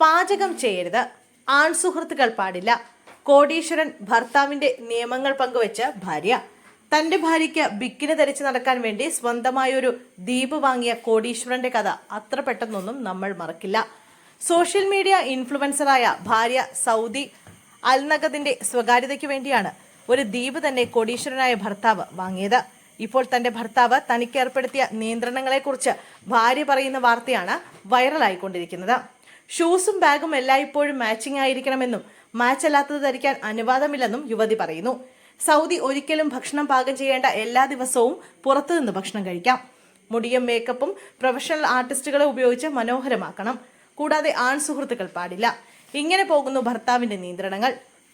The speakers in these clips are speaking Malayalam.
പാചകം ചെയ്യരുത്. ആൺസുഹൃത്തുക്കൾ പാടില്ല. കോടീശ്വരൻ ഭർത്താവിന്റെ നിയമങ്ങൾ പങ്കുവെച്ച ഭാര്യ. തന്റെ ഭാര്യയ്ക്ക് ബിക്കിന് ധരിച്ച് നടക്കാൻ വേണ്ടി സ്വന്തമായൊരു ദ്വീപ് വാങ്ങിയ കോടീശ്വരന്റെ കഥ അത്ര പെട്ടെന്നൊന്നും നമ്മൾ മറക്കില്ല. സോഷ്യൽ മീഡിയ ഇൻഫ്ലുവൻസറായ ഭാര്യ സൗദി അൽനഗദിന്റെ സ്വകാര്യതയ്ക്ക് വേണ്ടിയാണ് ഒരു ദ്വീപ് തന്നെ കോടീശ്വരനായ ഭർത്താവ് വാങ്ങിയത്. ഇപ്പോൾ തന്റെ ഭർത്താവ് തനിക്ക് ഏർപ്പെടുത്തിയ നിയന്ത്രണങ്ങളെക്കുറിച്ച് ഭാര്യ പറയുന്ന വാർത്തയാണ് വൈറലായിക്കൊണ്ടിരിക്കുന്നത്. ഷൂസും ബാഗും എല്ലായ്പ്പോഴും മാച്ചിങ് ആയിരിക്കണമെന്നും മാച്ച് അല്ലാത്തത് ധരിക്കാൻ അനുവാദമില്ലെന്നും യുവതി പറയുന്നു. സൗദി ഒരിക്കലും ഭക്ഷണം പാകം ചെയ്യേണ്ട എല്ലാ ദിവസവും പുറത്തുനിന്ന് ഭക്ഷണം കഴിക്കാം. മുടിയും മേക്കപ്പും പ്രൊഫഷണൽ ആർട്ടിസ്റ്റുകളെ ഉപയോഗിച്ച് മനോഹരമാക്കണം. കൂടാതെ ആൺ സുഹൃത്തുക്കൾ പാടില്ല. ഇങ്ങനെ പോകുന്നു ഭർത്താവിന്റെ നിയന്ത്രണങ്ങൾ.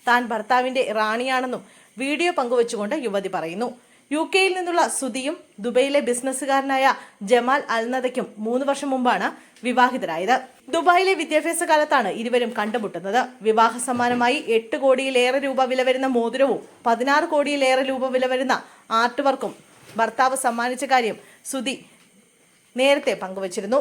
താൻ ഭർത്താവിന്റെ റാണിയാണെന്നും വീഡിയോ പങ്കുവച്ചുകൊണ്ട് യുവതി പറയുന്നു. യു കെയിൽ നിന്നുള്ള സുധിയും ദുബൈയിലെ ബിസിനസ്സുകാരനായ ജമാൽ അൽനദയ്ക്കും മൂന്ന് വർഷം മുമ്പാണ് വിവാഹിതരായത്. ദുബായിലെ വിദ്യാഭ്യാസ കാലത്താണ് ഇരുവരും കണ്ടുമുട്ടുന്നത്. വിവാഹ സമ്മാനമായി എട്ട് കോടിയിലേറെ രൂപ വില വരുന്ന മോതിരവും പതിനാറ് കോടിയിലേറെ രൂപ വില വരുന്ന ആർട്ട് വർക്കും ഭർത്താവ് സമ്മാനിച്ച കാര്യം സുധി നേരത്തെ പങ്കുവച്ചിരുന്നു.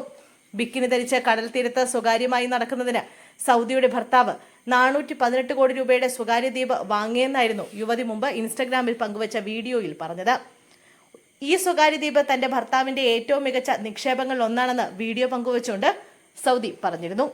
ബിക്കിനി ധരിച്ച് കടൽ തീരത്ത് സ്വകാര്യമായി നടക്കുന്നതിന് സൗദിയുടെ ഭർത്താവ് നാനൂറ്റി പതിനെട്ട് കോടി രൂപയുടെ സ്വകാര്യ ദ്വീപ് വാങ്ങിയെന്നായിരുന്നു യുവതി മുമ്പ് ഇൻസ്റ്റഗ്രാമിൽ പങ്കുവച്ച വീഡിയോയിൽ പറഞ്ഞത്. ഈ സ്വകാര്യ ദ്വീപ് തന്റെ ഭർത്താവിന്റെ ഏറ്റവും മികച്ച നിക്ഷേപങ്ങളിൽ ഒന്നാണെന്ന് വീഡിയോ പങ്കുവച്ചുകൊണ്ട് സൗദി പറഞ്ഞിരുന്നു.